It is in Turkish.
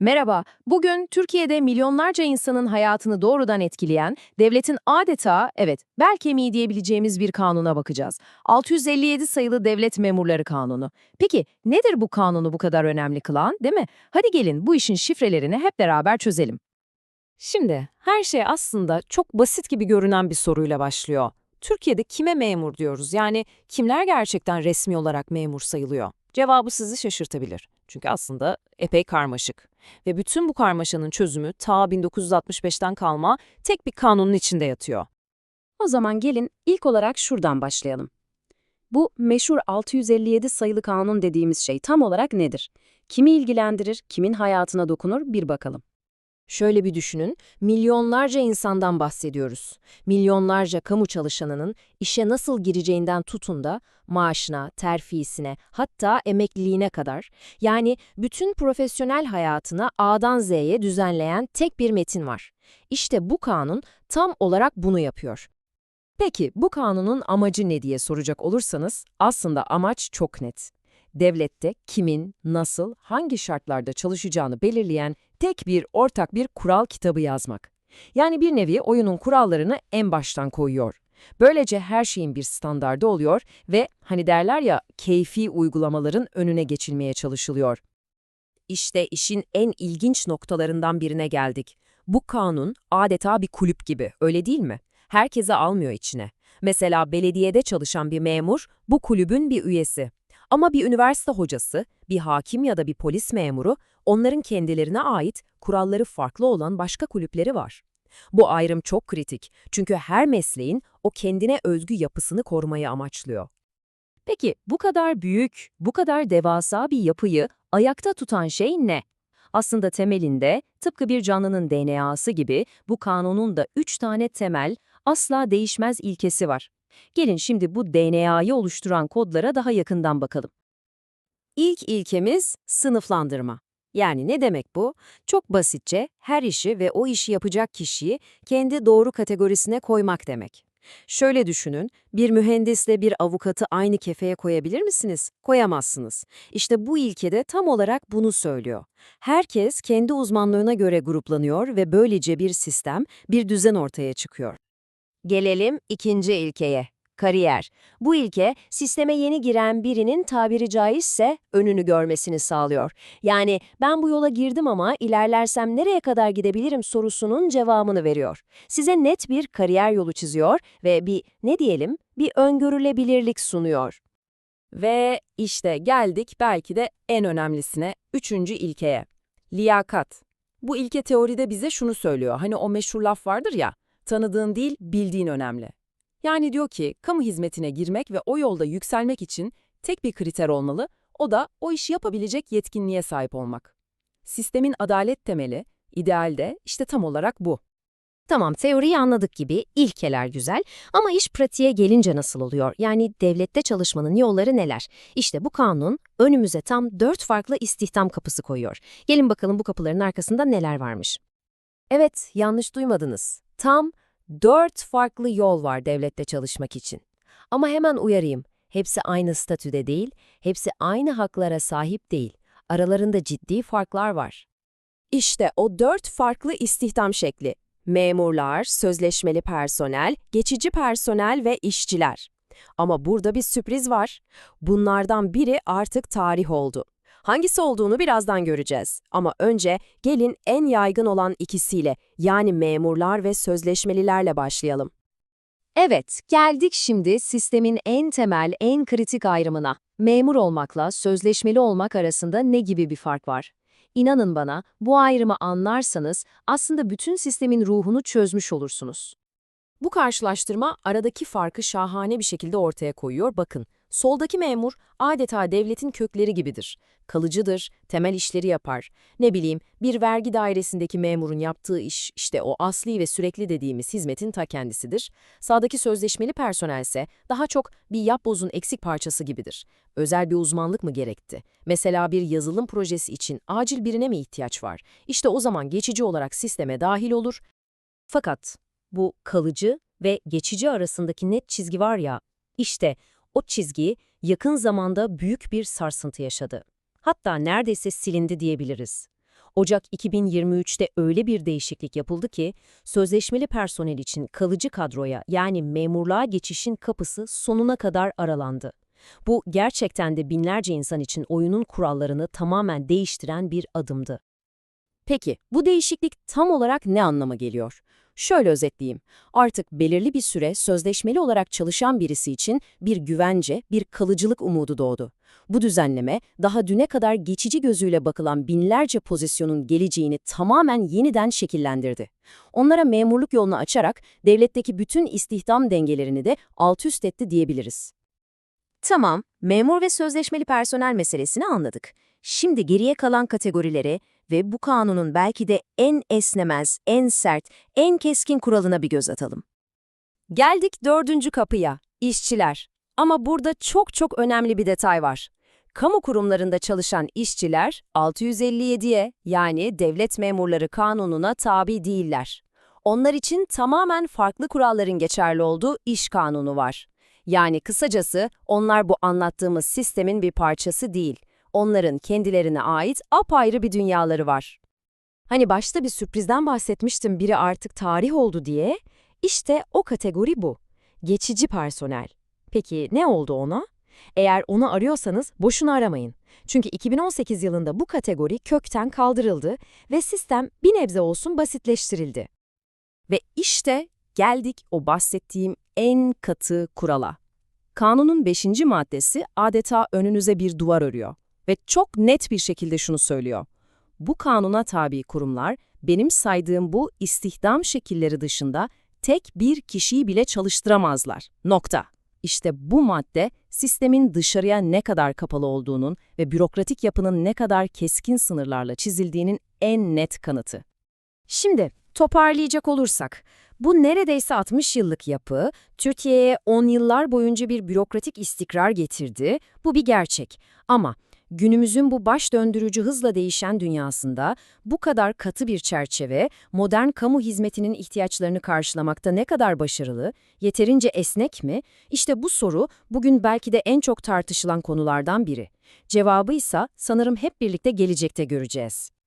Merhaba, bugün Türkiye'de milyonlarca insanın hayatını doğrudan etkileyen, devletin adeta, evet, bel kemiği diyebileceğimiz bir kanuna bakacağız. 657 sayılı Devlet Memurları Kanunu. Peki nedir bu kanunu bu kadar önemli kılan, değil mi? Hadi gelin bu işin şifrelerini hep beraber çözelim. Şimdi her şey aslında çok basit gibi görünen bir soruyla başlıyor. Türkiye'de kime memur diyoruz? Yani kimler gerçekten resmi olarak memur sayılıyor? Cevabı sizi şaşırtabilir. Çünkü aslında epey karmaşık. Ve bütün bu karmaşanın çözümü ta 1965'ten kalma tek bir kanunun içinde yatıyor. O zaman gelin ilk olarak şuradan başlayalım. Bu meşhur 657 sayılı kanun dediğimiz şey tam olarak nedir? Kimi ilgilendirir, kimin hayatına dokunur bir bakalım. Şöyle bir düşünün, milyonlarca insandan bahsediyoruz. Milyonlarca kamu çalışanının işe nasıl gireceğinden tutun da maaşına, terfisine, hatta emekliliğine kadar, yani bütün profesyonel hayatını A'dan Z'ye düzenleyen tek bir metin var. İşte bu kanun tam olarak bunu yapıyor. Peki bu kanunun amacı ne diye soracak olursanız, aslında amaç çok net. Devlette kimin, nasıl, hangi şartlarda çalışacağını belirleyen tek bir ortak bir kural kitabı yazmak. Yani bir nevi oyunun kurallarını en baştan koyuyor. Böylece her şeyin bir standardı oluyor ve hani derler ya keyfi uygulamaların önüne geçilmeye çalışılıyor. İşte işin en ilginç noktalarından birine geldik. Bu kanun adeta bir kulüp gibi, öyle değil mi? Herkese almıyor içine. Mesela belediyede çalışan bir memur bu kulübün bir üyesi. Ama bir üniversite hocası, bir hakim ya da bir polis memuru, onların kendilerine ait kuralları farklı olan başka kulüpleri var. Bu ayrım çok kritik çünkü her mesleğin o kendine özgü yapısını korumayı amaçlıyor. Peki bu kadar büyük, bu kadar devasa bir yapıyı ayakta tutan şey ne? Aslında temelinde tıpkı bir canlının DNA'sı gibi bu kanunun da üç tane temel, asla değişmez ilkesi var. Gelin şimdi bu DNA'yı oluşturan kodlara daha yakından bakalım. İlk ilkemiz sınıflandırma. Yani ne demek bu? Çok basitçe her işi ve o işi yapacak kişiyi kendi doğru kategorisine koymak demek. Şöyle düşünün, bir mühendisle bir avukatı aynı kefeye koyabilir misiniz? Koyamazsınız. İşte bu ilkede tam olarak bunu söylüyor. Herkes kendi uzmanlığına göre gruplanıyor ve böylece bir sistem, bir düzen ortaya çıkıyor. Gelelim ikinci ilkeye, kariyer. Bu ilke, sisteme yeni giren birinin tabiri caizse önünü görmesini sağlıyor. Yani ben bu yola girdim ama ilerlersem nereye kadar gidebilirim sorusunun cevabını veriyor. Size net bir kariyer yolu çiziyor ve bir, ne diyelim, bir öngörülebilirlik sunuyor. Ve işte geldik belki de en önemlisine, üçüncü ilkeye. Liyakat. Bu ilke teoride bize şunu söylüyor. Hani o meşhur laf vardır ya, tanıdığın değil, bildiğin önemli. Yani diyor ki, kamu hizmetine girmek ve o yolda yükselmek için tek bir kriter olmalı, o da o işi yapabilecek yetkinliğe sahip olmak. Sistemin adalet temeli, idealde işte tam olarak bu. Tamam, teoriyi anladık gibi, ilkeler güzel ama iş pratiğe gelince nasıl oluyor? Yani devlette çalışmanın yolları neler? İşte bu kanun önümüze tam dört farklı istihdam kapısı koyuyor. Gelin bakalım bu kapıların arkasında neler varmış. Evet, yanlış duymadınız. Tam dört farklı yol var devlette çalışmak için. Ama hemen uyarayım, hepsi aynı statüde değil, hepsi aynı haklara sahip değil. Aralarında ciddi farklar var. İşte o dört farklı istihdam şekli. Memurlar, sözleşmeli personel, geçici personel ve işçiler. Ama burada bir sürpriz var. Bunlardan biri artık tarih oldu. Hangisi olduğunu birazdan göreceğiz. Ama önce gelin en yaygın olan ikisiyle yani memurlar ve sözleşmelilerle başlayalım. Evet, geldik şimdi sistemin en temel, en kritik ayrımına. Memur olmakla sözleşmeli olmak arasında ne gibi bir fark var? İnanın bana, bu ayrımı anlarsanız aslında bütün sistemin ruhunu çözmüş olursunuz. Bu karşılaştırma aradaki farkı şahane bir şekilde ortaya koyuyor. Bakın, soldaki memur adeta devletin kökleri gibidir. Kalıcıdır, temel işleri yapar. Ne bileyim, bir vergi dairesindeki memurun yaptığı iş işte o asli ve sürekli dediğimiz hizmetin ta kendisidir. Sağdaki sözleşmeli personelse daha çok bir yapbozun eksik parçası gibidir. Özel bir uzmanlık mı gerekti? Mesela bir yazılım projesi için acil birine mi ihtiyaç var? İşte o zaman geçici olarak sisteme dahil olur. Fakat bu kalıcı ve geçici arasındaki net çizgi var ya, işte o çizgi yakın zamanda büyük bir sarsıntı yaşadı. Hatta neredeyse silindi diyebiliriz. Ocak 2023'te öyle bir değişiklik yapıldı ki, sözleşmeli personel için kalıcı kadroya yani memurluğa geçişin kapısı sonuna kadar aralandı. Bu gerçekten de binlerce insan için oyunun kurallarını tamamen değiştiren bir adımdı. Peki, bu değişiklik tam olarak ne anlama geliyor? Şöyle özetleyeyim. Artık belirli bir süre sözleşmeli olarak çalışan birisi için bir güvence, bir kalıcılık umudu doğdu. Bu düzenleme, daha düne kadar geçici gözüyle bakılan binlerce pozisyonun geleceğini tamamen yeniden şekillendirdi. Onlara memurluk yolunu açarak devletteki bütün istihdam dengelerini de alt üst etti diyebiliriz. Tamam, memur ve sözleşmeli personel meselesini anladık. Şimdi geriye kalan kategorilere ve bu kanunun belki de en esnemez, en sert, en keskin kuralına bir göz atalım. Geldik dördüncü kapıya, işçiler. Ama burada çok çok önemli bir detay var. Kamu kurumlarında çalışan işçiler 657'ye yani devlet memurları kanununa tabi değiller. Onlar için tamamen farklı kuralların geçerli olduğu iş kanunu var. Yani kısacası onlar bu anlattığımız sistemin bir parçası değil. Onların kendilerine ait apayrı bir dünyaları var. Hani başta bir sürprizden bahsetmiştim biri artık tarih oldu diye. İşte o kategori bu. Geçici personel. Peki ne oldu ona? Eğer onu arıyorsanız boşuna aramayın. Çünkü 2018 yılında bu kategori kökten kaldırıldı ve sistem bir nebze olsun basitleştirildi. Ve işte geldik o bahsettiğim en katı kurala. Kanunun 5. maddesi adeta önünüze bir duvar örüyor ve çok net bir şekilde şunu söylüyor. Bu kanuna tabi kurumlar benim saydığım bu istihdam şekilleri dışında tek bir kişiyi bile çalıştıramazlar. Nokta. İşte bu madde sistemin dışarıya ne kadar kapalı olduğunun ve bürokratik yapının ne kadar keskin sınırlarla çizildiğinin en net kanıtı. Şimdi toparlayacak olursak, bu neredeyse 60 yıllık yapı, Türkiye'ye 10 yıllar boyunca bir bürokratik istikrar getirdi, bu bir gerçek. Ama günümüzün bu baş döndürücü hızla değişen dünyasında bu kadar katı bir çerçeve, modern kamu hizmetinin ihtiyaçlarını karşılamakta ne kadar başarılı, yeterince esnek mi? İşte bu soru bugün belki de en çok tartışılan konulardan biri. Cevabı ise sanırım hep birlikte gelecekte göreceğiz.